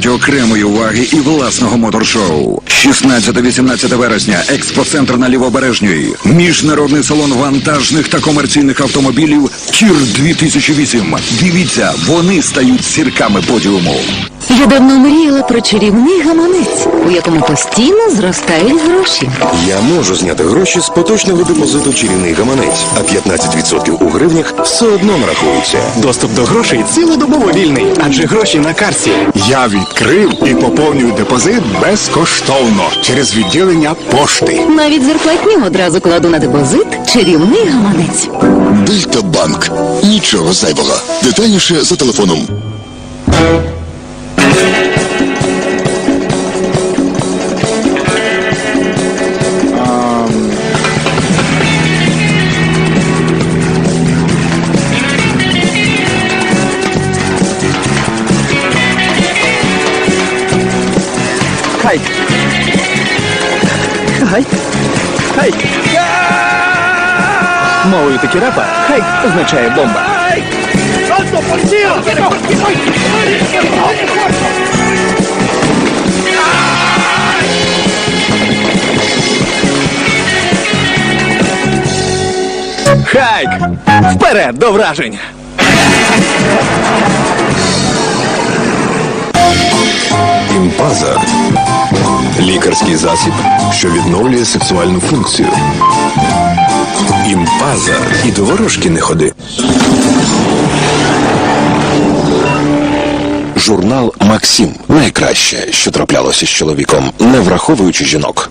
техніки і власного моторшоу. 16-18 вересня. Експоцентр на Лівобережній. Міжнародний салон вантажних та комерційних автомобілів Тір 2008. Дивіться, вони стають сірками подіуму. Я давно мріяла про чарівний гаманець, у якому постійно зростають гроші. Я можу зняти гроші з поточного депозиту чарівний гаманець, а 15% у гривнях все одно нарахуються. Доступ до грошей цілодобово вільний, адже гроші на карті. Я відкрив і поповнюю депозит безкоштовно через відділення пошти. Навіть зарплатню одразу кладу на депозит чарівний гаманець. Дельта Банк. Нічого зайвого. Детальніше за телефоном. Хай. Хай. Хай. Мовою Текірапа хай означає бомба. Хайк! Вперед до вражень! Імпаза лікарський засіб, що відновлює сексуальну функцію. Імпаза і до ворожки не ходи. Журнал Максим найкраще, що траплялося з чоловіком, не враховуючи жінок.